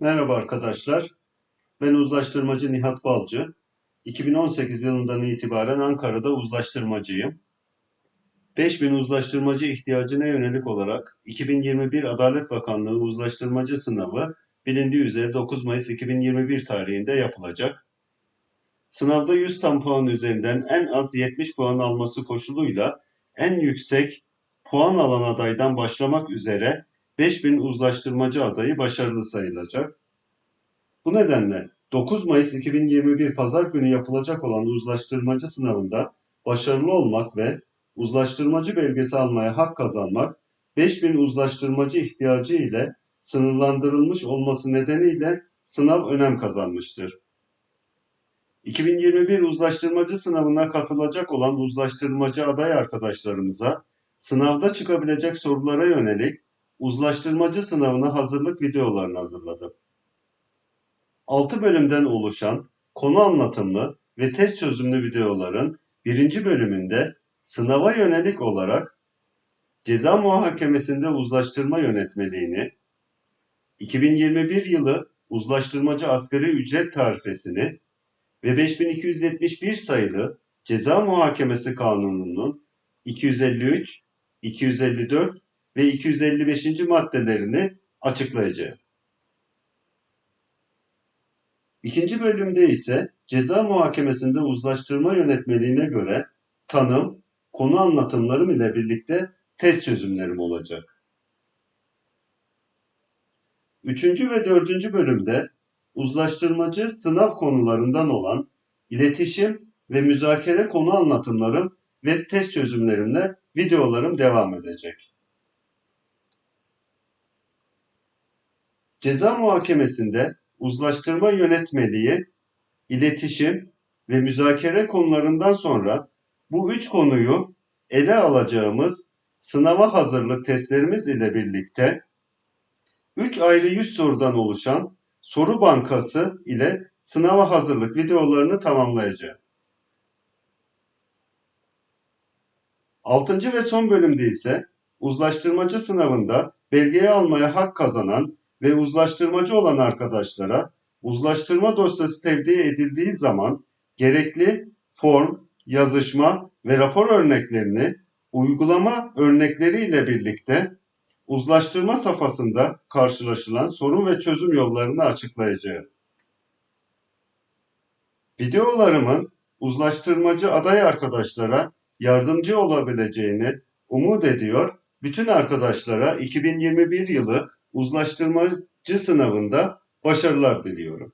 Merhaba arkadaşlar. Ben uzlaştırmacı Nihat Balcı. 2018 yılından itibaren Ankara'da uzlaştırmacıyım. 5000 uzlaştırmacı ihtiyacına yönelik olarak 2021 Adalet Bakanlığı uzlaştırmacı sınavı bilindiği üzere 9 Mayıs 2021 tarihinde yapılacak. Sınavda 100 tam puan üzerinden en az 70 puan alması koşuluyla en yüksek puan alan adaydan başlamak üzere 5000 uzlaştırmacı adayı başarılı sayılacak. Bu nedenle 9 Mayıs 2021 Pazar günü yapılacak olan uzlaştırmacı sınavında başarılı olmak ve uzlaştırmacı belgesi almaya hak kazanmak 5000 uzlaştırmacı ihtiyacı ile sınırlandırılmış olması nedeniyle sınav önem kazanmıştır. 2021 uzlaştırmacı sınavına katılacak olan uzlaştırmacı aday arkadaşlarımıza sınavda çıkabilecek sorulara yönelik uzlaştırmacı sınavına hazırlık videolarını hazırladım. 6 bölümden oluşan konu anlatımlı ve test çözümlü videoların birinci bölümünde sınava yönelik olarak ceza muhakemesinde uzlaştırma yönetmeliğini, 2021 yılı uzlaştırmacı asgari ücret tarifesini ve 5271 sayılı Ceza Muhakemesi Kanunu'nun 253, 254 ve 255. maddelerini açıklayacağım. İkinci bölümde ise ceza muhakemesinde uzlaştırma yönetmeliğine göre tanım, konu anlatımlarım ile birlikte test çözümlerim olacak. Üçüncü ve dördüncü bölümde uzlaştırmacı sınav konularından olan iletişim ve müzakere konu anlatımlarım ve test çözümlerimle videolarım devam edecek. Ceza muhakemesinde uzlaştırma yönetmeliği, iletişim ve müzakere konularından sonra bu üç konuyu ele alacağımız sınava hazırlık testlerimiz ile birlikte 3 ayrı 100 sorudan oluşan soru bankası ile sınava hazırlık videolarını tamamlayacağım. Altıncı ve son bölümde ise uzlaştırmacı sınavında belgeyi almaya hak kazanan ve uzlaştırmacı olan arkadaşlara uzlaştırma dosyası tevdi edildiği zaman gerekli form, yazışma ve rapor örneklerini uygulama örnekleriyle birlikte uzlaştırma safhasında karşılaşılan sorun ve çözüm yollarını açıklayacağım. Videolarımın uzlaştırmacı aday arkadaşlara yardımcı olabileceğini umut ediyor. Bütün arkadaşlara 2021 yılı uzlaştırmacı sınavında başarılar diliyorum.